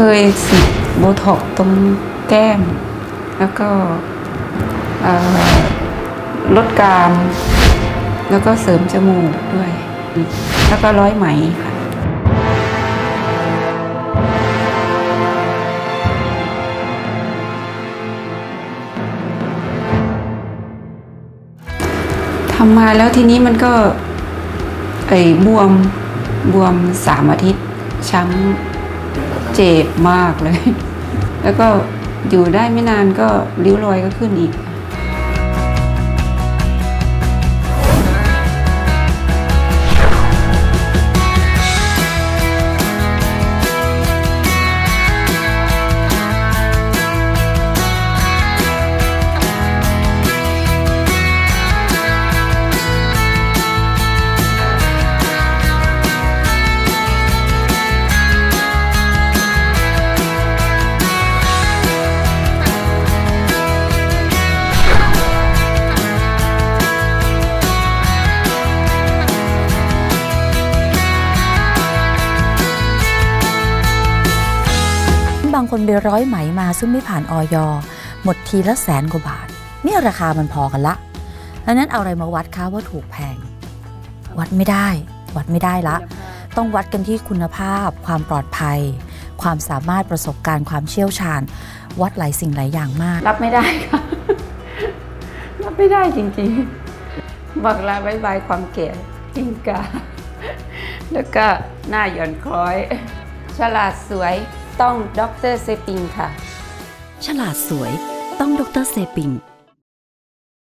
คยฉีดโบท็อกตรงแก้ม แล้วก็ลดกราม แล้วก็เสริมจมูกด้วย แล้วก็ร้อยไหมค่ะทำมาแล้วทีนี้มันก็ไอ้บวมบวมสามอาทิตย์ช้ำ เจ็บมากเลย แล้วก็อยู่ได้ไม่นานก็ริ้วรอยก็ขึ้นอีก คนไปร้อยไหมมาซึ่งไม่ผ่านออยหมดทีละแสนกว่าบาท เนี่ยราคามันพอกันละดังนั้นเอาอะไรมาวัดคะว่าถูกแพง วัดไม่ได้ วัดไม่ได้ละ ต้องวัดกันที่คุณภาพ ความปลอดภัย ความสามารถประสบการณ์ความเชี่ยวชาญ วัดหลายสิ่งหลายอย่างมาก รับไม่ได้ค่ะรับไม่ได้จริงๆบอกลาบายบายความแก่จิงกาแล้วก็หน้าหย่อนคล้อย ฉลาดสวย ต้องด็อกเตอร์เซปิงค่ะ ฉลาดสวยต้องดรเซปิง